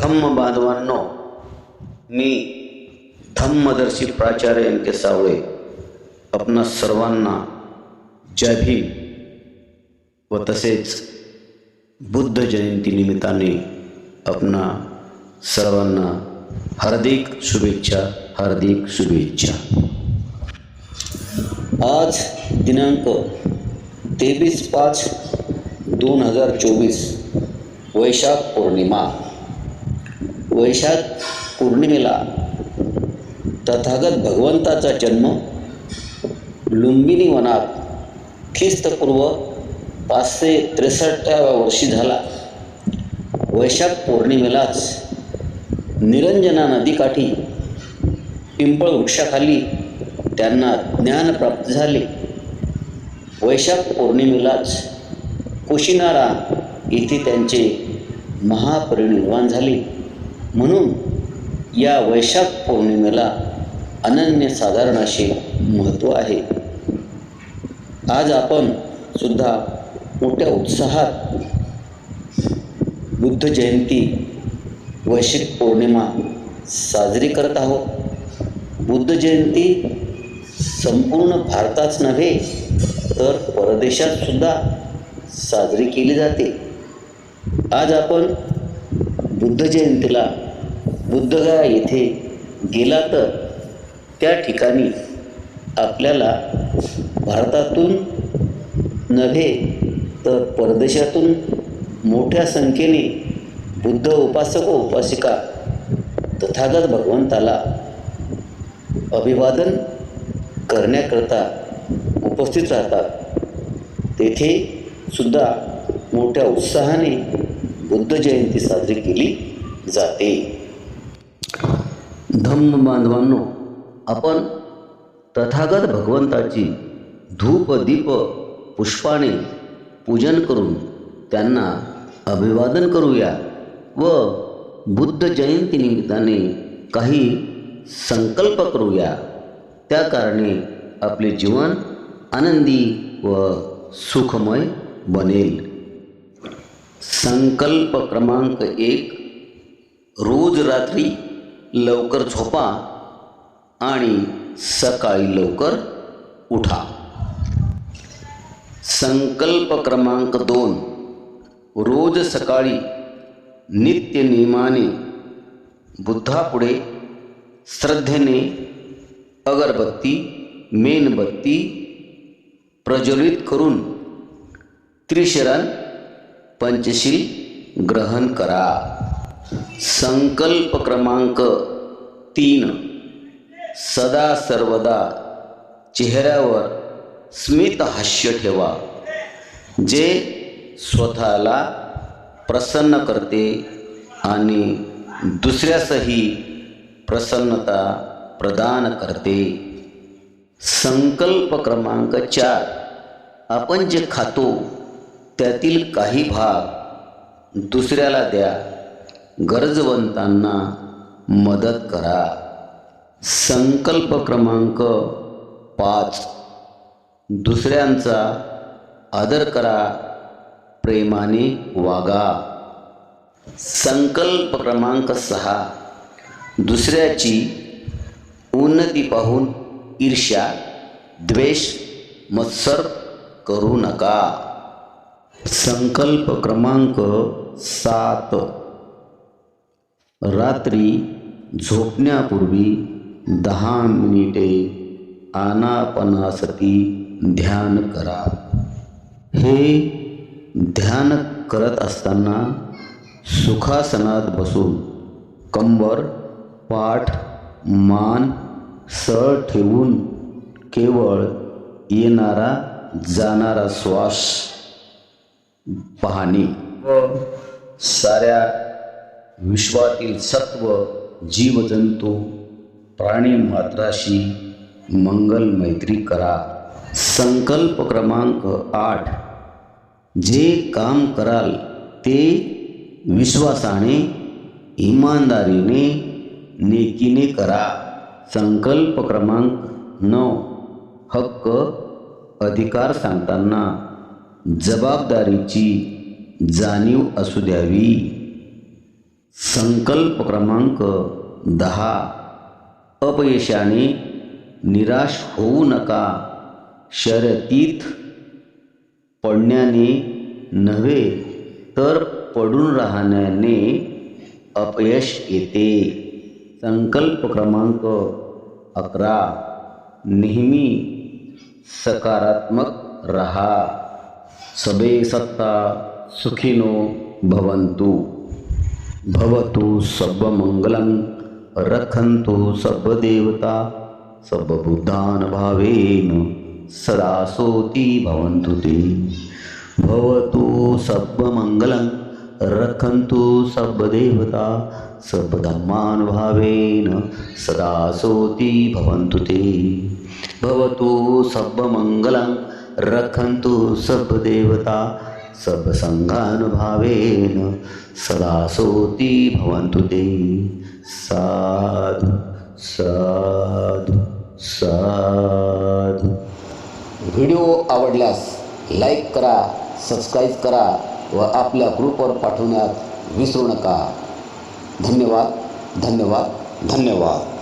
धम्म बांधवांनो मी धम्मदर्शी प्राचार्य एन के सावळे आपणा सर्वांना जय भीम व तसेच बुद्ध जयंती निमित्ताने आपणा सर्वांना हार्दिक शुभेच्छा हार्दिक शुभेच्छा. आज दिनांक तेवीस पाच दोन हज़ार चोवीस, वैशाख पौर्णिमा. वैशाख पौर्णिमेला तथागत भगवंताचा जन्म लुंबिनी वनात ख्रिस्तपूर्व पाचशे त्रेसष्टाव्या वर्षी झाला. वैशाख पौर्णिमेलाच निरंजना नदीकाठी पिंपळ वृक्षाखाली त्यांना ज्ञान प्राप्त झाले. वैशाख पौर्णिमेलाच कुशिनारा येथे त्यांचे महापरिनिर्वाण झाले. म्हणून या वैशाख पौर्णिमेला अनन्यसाधारण असे महत्त्व आहे. आज आपण सुद्धा मोठ्या उत्साहात बुद्ध जयंती वैशिक पौर्णिमा साजरी करत आहोत. बुद्ध जयंती संपूर्ण भारताच नव्हे तर परदेशात सुद्धा साजरी केली जाते. आज आपण बुद्ध जयंतीला बुद्धगया येथे गेला तर त्या ठिकाणी आपल्याला भारतातून नव्हे तर परदेशातून मोठ्या संख्येने बुद्ध उपासक व उपासिका तथागत भगवंताला अभिवादन करण्याकरता उपस्थित राहतात. तेथे सुद्धा मोठ्या उत्साहाने बुद्ध जयंती साजरी केली जाते. धम्म बांधवांनो आपण तथागत भगवंताची धूप दीप पुष्पाने पूजन करून त्यांना अभिवादन करूया व बुद्ध जयंती निमित्ताने काही संकल्प करूया. त्या कारणे आपले जीवन आनंदी व सुखमय बनेल. संकल्प क्रमांक एक रोज रात्री लवकर झोपा आणि सकाळी लवकर उठा. संकल्प क्रमांक दोन रोज सकाळी नित्य नियमाने बुद्धापुढे श्रद्धेने अगरबत्ती मेणबत्ती प्रज्वलित करून त्रिशरण पंचशील ग्रहण करा. संकल्प क्रमांक तीन. सदा सर्वदा चेहऱ्यावर स्मित हास्य ठेवा. जे स्वतःला प्रसन्न करते आणि दुसऱ्यासही प्रसन्नता प्रदान करते. संकल्प क्रमांक चार. आपण जे खातो त्यातील काही भाग दुसऱ्याला द्या. गरजवंतांना मदत करा. संकल्प क्रमांक पाच. दुसऱ्यांचा आदर करा. प्रेमाने वागा. संकल्प क्रमांक सहा. दुसऱ्याची उन्नती पाहून ईर्ष्या द्वेष मत्सर करू नका. संकल्प क्रमांक सात. रात्री झोपण्यापूर्वी दहा मिनिटे आनापनासती ध्यान करा. हे ध्यान करत असताना सुखासनात बसून कंबर पाठ मान सळ ठेवून केवळ येणारा जाणारा श्वास पाहणे. व साऱ्या विश्वातील सत्व जीवजंतू प्राणी मात्राशी मंगल मैत्री करा. संकल्प क्रमांक आठ. जे काम कराल ते विश्वासाने इमानदारीने नेकीने करा. संकल्प क्रमांक नऊ. हक्क अधिकार सांगताना. जबाबदारीची जाणीव असू द्यावी. संकल्प क्रमांक दहा. अपयशाने निराश होऊ नका. शर्यतीत पडण्याने नव्हे तर पडून राहण्याने अपयश येते. संकल्प क्रमांक अकरा. नेहमी सकारात्मक रहा. सबे सत्ता सुखिनो भवन्तु। भवतु सर्वमङ्गलं रक्षन्तु सर्वदेवता सर्वबुद्धान् भावेन सदा सोति भवन्तु ते। भवतु सर्वमङ्गलं रक्षन्तु सर्वदेवता सर्वधर्मान् भावेन सदा सोति भवन्तु ते। भवतु सर्वमङ्गलं रखन्तु सर्वदेवता सर्वसङ्घानुभावेन सदा सोति भवन्तु ते। साधु साधु साधु। व्हिडिओ आवडल्यास लाईक करा सबस्क्राईब करा व आपल्या ग्रुपवर पाठवण्यात विसरू नका. धन्यवाद धन्यवाद धन्यवाद.